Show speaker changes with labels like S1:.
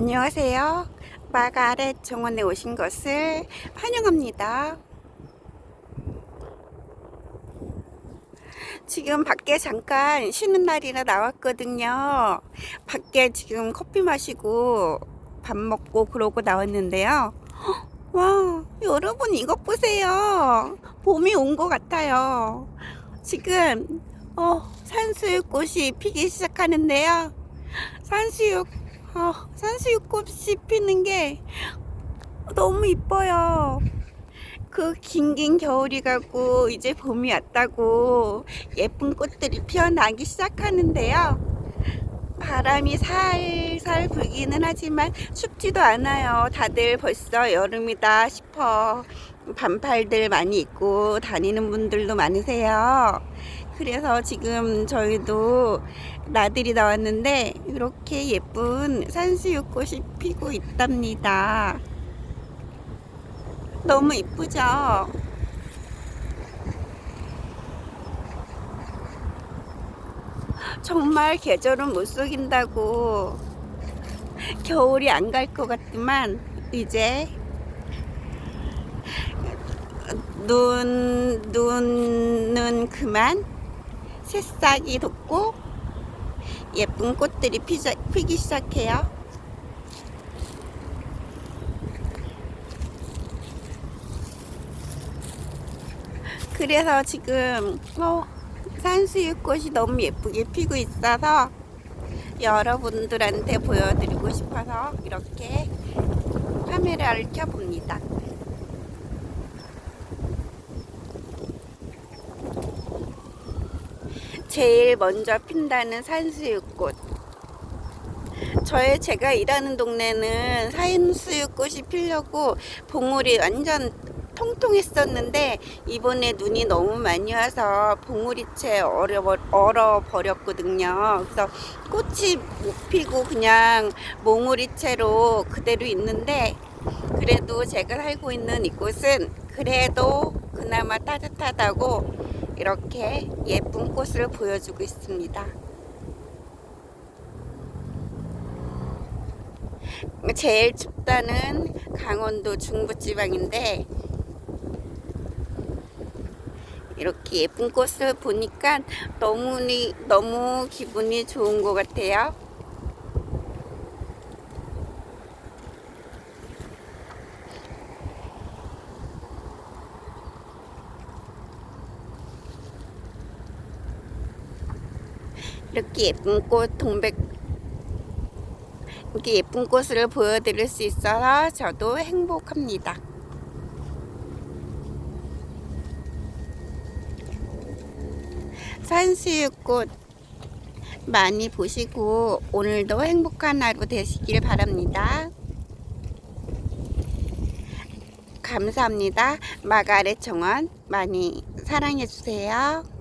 S1: 안녕하세요. 마가렛 정원에 오신 것을 환영합니다. 지금 밖에 잠깐 쉬는 날이라 나왔거든요. 밖에 지금 커피 마시고 밥 먹고 그러고 나왔는데요. 와, 여러분 이것 보세요. 봄이 온 것 같아요. 지금 어, 산수유꽃이 피기 시작하는데요. 산수유 어, 산수유꽃이 피는 게 너무 이뻐요. 그 긴긴 겨울이 가고 이제 봄이 왔다고 예쁜 꽃들이 피어나기 시작하는데요. 바람이 살살 불기는 하지만 춥지도 않아요. 다들 벌써 여름이다 싶어 반팔들 많이 입고 다니는 분들도 많으세요. 그래서 지금 저희도 나들이 나왔는데 이렇게 예쁜 산수유꽃이 피고 있답니다. 너무 이쁘죠? 정말 계절은 못 속인다고 겨울이 안 갈 것 같지만 이제 눈 눈은 그만 새싹이 돋고 예쁜 꽃들이 피자, 피기 시작해요. 그래서 지금 어, 산수유꽃이 너무 예쁘게 피고 있어서 여러분들한테 보여드리고 싶어서 이렇게 카메라를 켜봅니다. 제일 먼저 핀다는 산수유꽃. 저의 제가 일하는 동네는 산수유꽃이 피려고 봉우리 완전 통통했었는데 이번에 눈이 너무 많이 와서 봉우리채 얼어, 얼어 버렸거든요. 그래서 꽃이 못 피고 그냥 몽우리채로 그대로 있는데 그래도 제가 살고 있는 이곳은 그래도 그나마 따뜻하다고 이렇게 예쁜 꽃을 보여주고 있습니다. 제일 춥다는 강원도 중부지방인데 이렇게 예쁜 꽃을 보니까 너무 너무 기분이 좋은 것 같아요. 이렇게 예쁜 꽃 동백 이렇게 예쁜 꽃을 보여드릴 수 있어서 저도 행복합니다. 산수유꽃 많이 보시고 오늘도 행복한 하루 되시길 바랍니다. 감사합니다. 마가렛 정원 많이 사랑해 주세요.